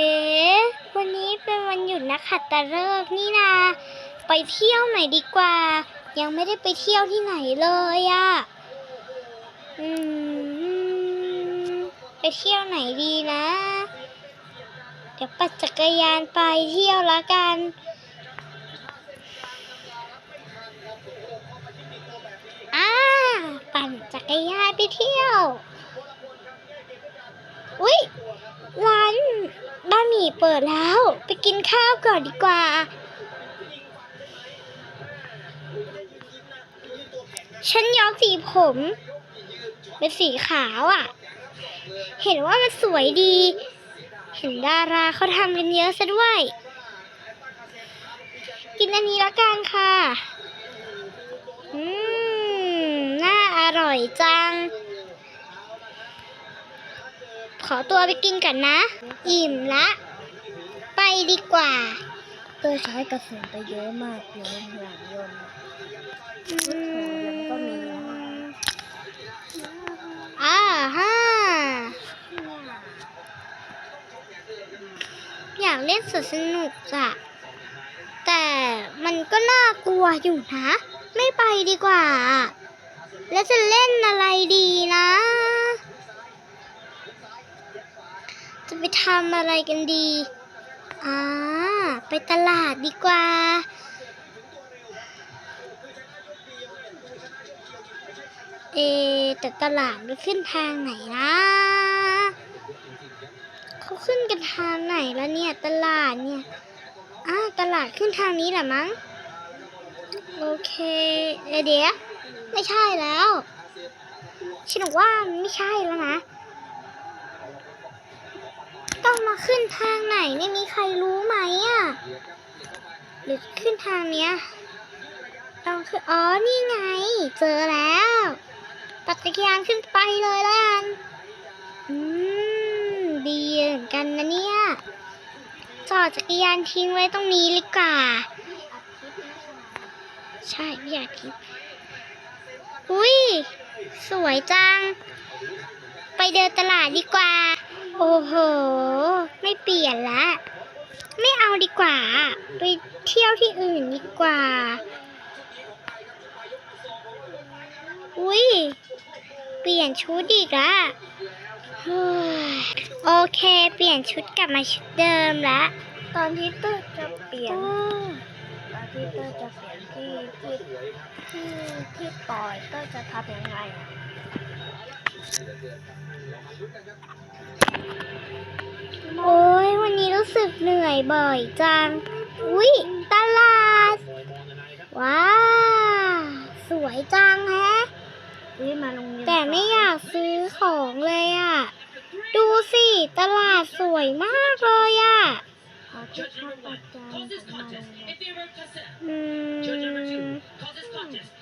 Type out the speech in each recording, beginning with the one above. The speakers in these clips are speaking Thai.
เอ๊ะวันนี้เป็นวันหยุดนักขัตฤกษ์นี่นา ไปเที่ยวหน่อยดีกว่า ยังไม่ได้ไปเที่ยวที่ไหนเลยอะอืม ไปเที่ยวไหนดีนะ เดี๋ยวปั่นจักรยานไปเที่ยวละกัน อ่า ปั่นจักรยานไปเที่ยว อุ๊ย ร้านบะหมี่ เปิดแล้ว ไปกินข้าวก่อนดีกว่า ฉันย้อมสีผม เป็นสีขาวอะ่ะ เห็นว่ามันสวยดี เห็นดาราเขาทำกันเยอะซะด้วย กินอันนี้ละกันค่ะอืมน่าอร่อยจังขอตัวไปกินก่อนนะ อิ่มละ ดีกว่าเตอร์ใช้กระสุนไปเยอะมากเลยหลังยนต์อืก็มีอ่าฮะอยากเล่นสนสนุกอะแต่มันก็น่ากลัวอยู่นะ ไม่ไปดีกว่า แล้วจะเล่นอะไรดีนะ จะไปทำอะไรกันดี อ่าไปตลาดดีกว่า เอแต่ตลาดมันขึ้นทางไหนนะ เขาขึ้นกันทางไหนแล้วเนี่ย ตลาดเนี่ยอ้าตลาดขึ้นทางนี้แหละมั้ง โอเคเดี๋ยวไม่ใช่แล้ว ฉันว่าไม่ใช่แล้วนะ ต้องมาขึ้นทางไหนไม่มีใครรู้ไหมอะหรือขึ้นทางเนี้ยต้องขึ้นอ๋อนี่ไง เจอแล้วปัดจักรยานขึ้นไปเลยแล้วกันอืมดีเหมือนกันนะเนี่ยจอดจักรยานทิ้งไว้ตรงนี้เลยกว่า ใช่ไม่อยากทิ้งอุ้ยสวยจัง ไปเดินตลาดดีกว่า โอ้โห ไม่เปลี่ยนละ ไม่เอาดีกว่า ไปเที่ยวที่อื่นดีกว่า อุ้ย เปลี่ยนชุดอีกละโอเค เปลี่ยนชุดกลับมาชุดเดิมละ ตอนที่เตอร์จะเปลี่ยน ตอนที่เตอร์จะเปลี่ยนที่ที่ที่ที่ต่อยเตอร์จะทำยังไง โอ้ยวันนี้รู้สึกเหนื่อยบ่อยจัง อุ้ยตลาด ว้าวสวยจังแฮะอุ้ยมาโรงเรียนแต่ไม่อยากซื้อของเลยอะ ดูสิ ตลาดสวยมากเลยอะเขาจะชอบประจำของมาโรง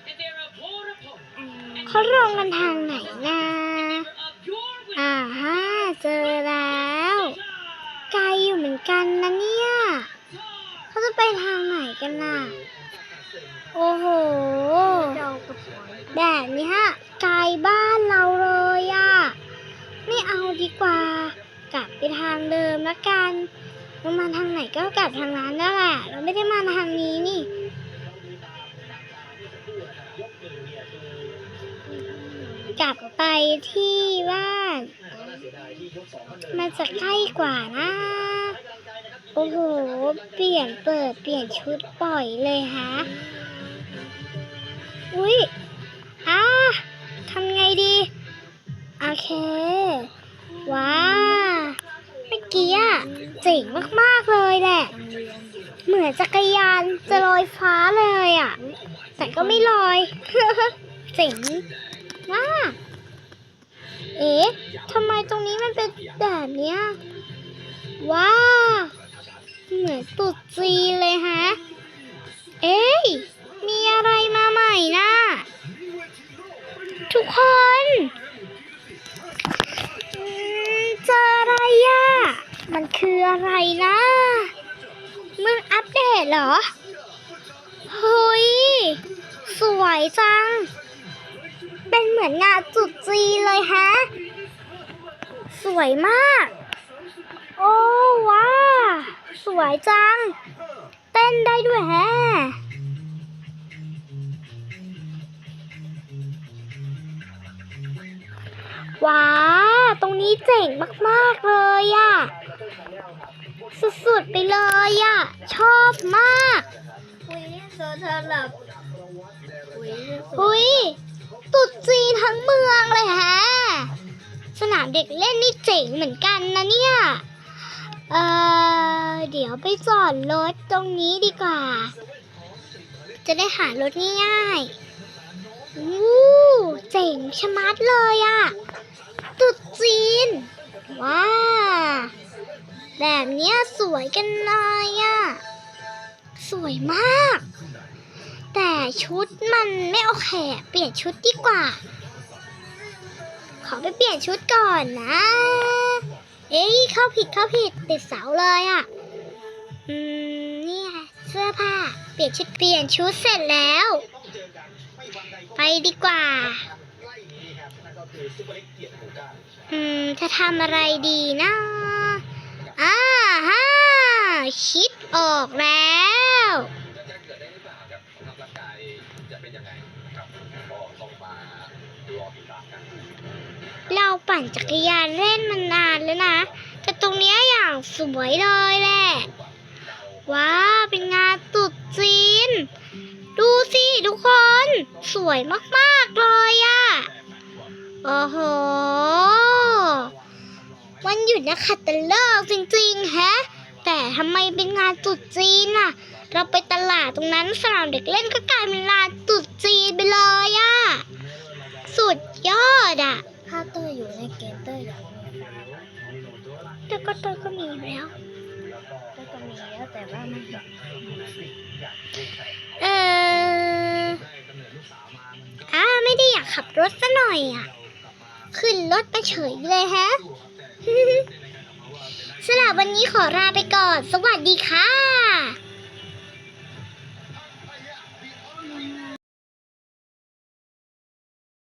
เขาลงกันทางไหนนะอ่าฮะเจอแล้ว ไกลอยู่เหมือนกันนะเนี่ย เขาจะไปทางไหนกันน่ะ โอ้โห แบบนี้ฮะ ไกลบ้านเราเลยอะ่ะ ไม่เอาดีกว่า กลับไปทางเดิมละกันเรามาทางไหนก็กลับทางนั้นนั่นแหละ เราไม่ได้มาทางนี้นี่ กลับไปที่บ้าน มันจะใกล้กว่านะ โอ้โห เปลี่ยนเปิดเปลี่ยนชุดปล่อยเลยฮะ อุ๊ยอ่าทำไงดี โอเค ว้าเมื่อกี้อะเจ๋งมาก ๆ เลยแหละเรียนเหมือนจักรยานจะลอยฟ้าเลยอะแต่ก็ไม่ลอย เจ๋ง มาเอ๊ะทำไมตรงนี้มันเป็นแบบเนี้ยว้าเหมือนตรุ๊จีเลยฮะ เอ้ย มีอะไรมาใหม่นะทุกคนเจออะไรอะมันคืออะไรนะมึงอัปเดตเหรอเฮ้ย สวยจัง เป็นเหมือนงานจุดจีนเลยฮะ สวยมาก โอ้ว้าวยจัง เต้นได้ด้วยแฮะว้า ตรงนี้เจ๋งมาก ๆ เลยอะสุด ๆ ไปเลยอะชอบมากอุ้ยโซเธอหลับอุ้ยโซอุ้ย ตรุดจีนทั้งเมืองเลยฮะ สนามเด็กเล่นนี่เจ๋งเหมือนกันนะเนี่ย เออเดี๋ยวไปจอดรถตรงนี้ดีกว่า จะได้หารถง่ายๆอู้เจ๋งชะมัดเลยอะตรุดจีน ว้า แบบเนี้ยสวยกันเลยอะสวยมาก แต่ชุดมันไม่โอเค เปลี่ยนชุดดีกว่า ขอไปเปลี่ยนชุดก่อนนะ เอ้ยเข้าผิดเข้าผิดติดเสาเลยอะ่ะ อืม นี่ไงเสื้อผ้า เปลี่ยนชุดเปลี่ยนชุดเสร็จแล้ว ไปดีกว่า อืม จะทำอะไรดีนะ ปั่นจักรยานเล่นมานานแล้วนะ แต่ตรงนี้อย่างสวยเลยแหละ ว้าเป็นงานตรุษจีน ดูสิทุกคน สวยมากๆเลยอะโอ้โห วันหยุดนะขัดตะเลิกจริงๆแฮะ แต่ทำไมเป็นงานตรุษจีนอะเราไปตลาดตรงนั้นสนามเด็กเล่นก็กลายเป็นงานตรุษจีนไปเลยอะสุดยอดอะ ถ้าเต้ยอยู่ในเกมเต้ยอยากมีแต่ก็เตัวก็มีแล้วเต้ยก็มีแล้วแต่ว่าไม่อยากเอออ้าไม่ได้อยากขับรถซะหน่อยอะ ขึ้นรถไปเฉยเลยฮะสำหรับวันนี้ขอลาไปก่อน สวัสดีค่ะ